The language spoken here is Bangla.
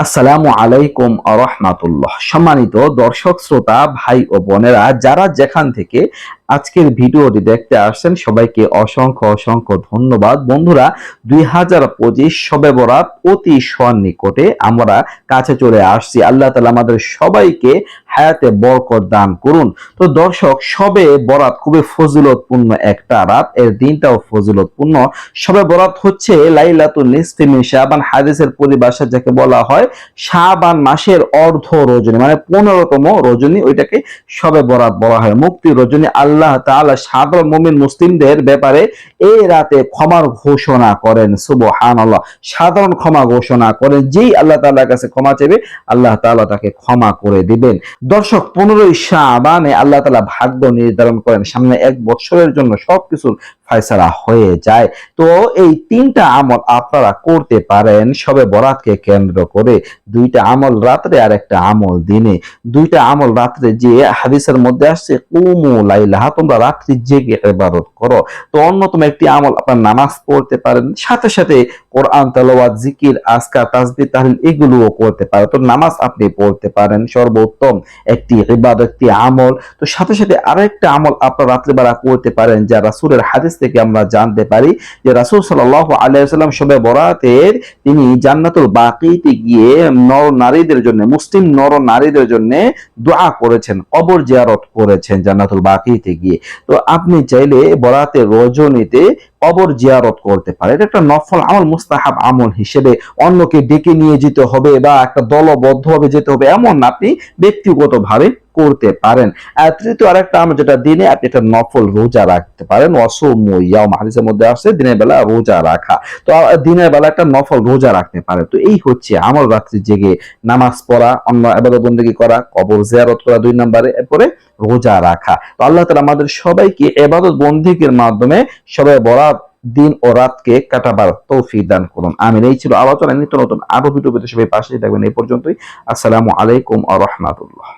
আসসালামু আলাইকুম আরহামাতুল্লাহ সম্মানিত দর্শক শ্রোতা ভাই ও বোনেরা যারা যেখান থেকে আজকের ভিডিওটি দেখতে আসছেন সবাইকে অসংখ্য অসংখ্য ধন্যবাদ। বন্ধুরা, দুই হাজার পঁচিশ সবে বরাত অতি সন্নিকটে আমরা কাছে চলে আসছি। আল্লাহ তালা আমাদের সবাইকে হায়াতে বরকত দান করুন। তো দর্শক সবে বরাত খুবই ফজিলতপূর্ণ একটা রাত। এর দিনটাও ফজিলতপূর্ণ। সবে বরাত হচ্ছে লাইলাতুল নিসফি মিন শাবান। হাদিসের পরিভাষা যাকে বলা হয় শাবান মাসের অর্ধ রজনী মানে পনেরোতম রজনী, ওইটাকে সবে বরাত বলা হয়। মুক্তি রজনী আল্লাহ তাআলা সাধারণ মুমিন মুসলিমদের ব্যাপারে এই রাতে ক্ষমার ঘোষণা করেন, সুবহানাল্লাহ। সাধারণ ক্ষমা ঘোষণা করেন, যেই আল্লাহ তাআলার কাছে ক্ষমা চাইবে, আল্লাহ তাআলা তাকে ক্ষমা করে দিবেন। দর্শক, পনেরোই শাবানে আল্লাহ তাআলা ভাগ্য নির্ধারণ করেন। সামনে এক বছরের জন্য সবকিছুর ফয়সালা হয়ে যায়। তো এই তিনটা আমল আপনারা করতে পারেন। সবে বরাতকে কেন্দ্র করে দুইটা আমল রাত্রে আর একটা আমল দিনে। দুইটা আমল রাত্রে যে হাদিসের মধ্যে আসছে, কুমু লাইলাহা তোমরা রাত্রি জেগে ইবাদত করো। তো অন্যতম একটি আমল আপনার নামাজ পড়তে পারেন। সাথে সাথে কোরআন, তেলাওয়াত, জিকির, আজকার, তাসবিহ, তাহলিল এগুলোও করতে পারে তো নামাজ আপনি পড়তে পারেন। সর্বোত্তম একটি ইবাদত, একটি আমল। তো সাথে সাথে আরেকটা আমল আপনার রাত্রিবেলা করতে পারেন, যা রাসূলের হাদিস থেকে আমরা জানতে পারি যে রাসুল সাল্লাহ আলিয়াল্লাম সবে বরাতের তিনি জান্নাতুল বাকিতে গিয়ে নর নারীদের জন্য, মুসলিম নর নারীদের জন্য দোয়া করেছেন, কবর জিয়ারত করেছেন জান্নাতুল বাকিতে গিয়ে। তো আপনি চাইলে বরাতের রজনীতে কবর জিয়ারত করতে পারে। এটা একটা নফল আমল, মুস্তাহাব আমল হিসেবে অন্যকে ডেকে নিয়ে যেতে হবে বা একটা দলবদ্ধভাবে যেতে হবে এমন আপনি ব্যক্তিগতভাবে করতে পারেন। তৃতীয় আরেকটা আমল, যেটা দিনে আপনি একটা নফল রোজা রাখতে পারেন। অসমু ইয়াম হাদিসের মধ্যে আসছে দিনের বেলা রোজা রাখা। তো দিনের বেলা একটা নফল রোজা রাখতে পারে তো, এই হচ্ছে আমল রাত্রি জেগে নামাজ পড়া, অন্য বন্দী করা, কবর জিয়ারত করা দুই নম্বরে, এরপরে রোজা রাখা। তো, আল্লাহ তালা আমাদের সবাইকে এবাদত বন্দিকের মাধ্যমে সবাই বরাত দিন ও রাতকে কাটাবার তৌফিক দান করুন। আমিন। এই ছিল আলোচনা। নিত্য নতুন আরও ভিডিও পেতে সবাই পাশে থাকবেন। এই পর্যন্তই। আসসালামু আলাইকুম আ রহমাতুল্লাহ।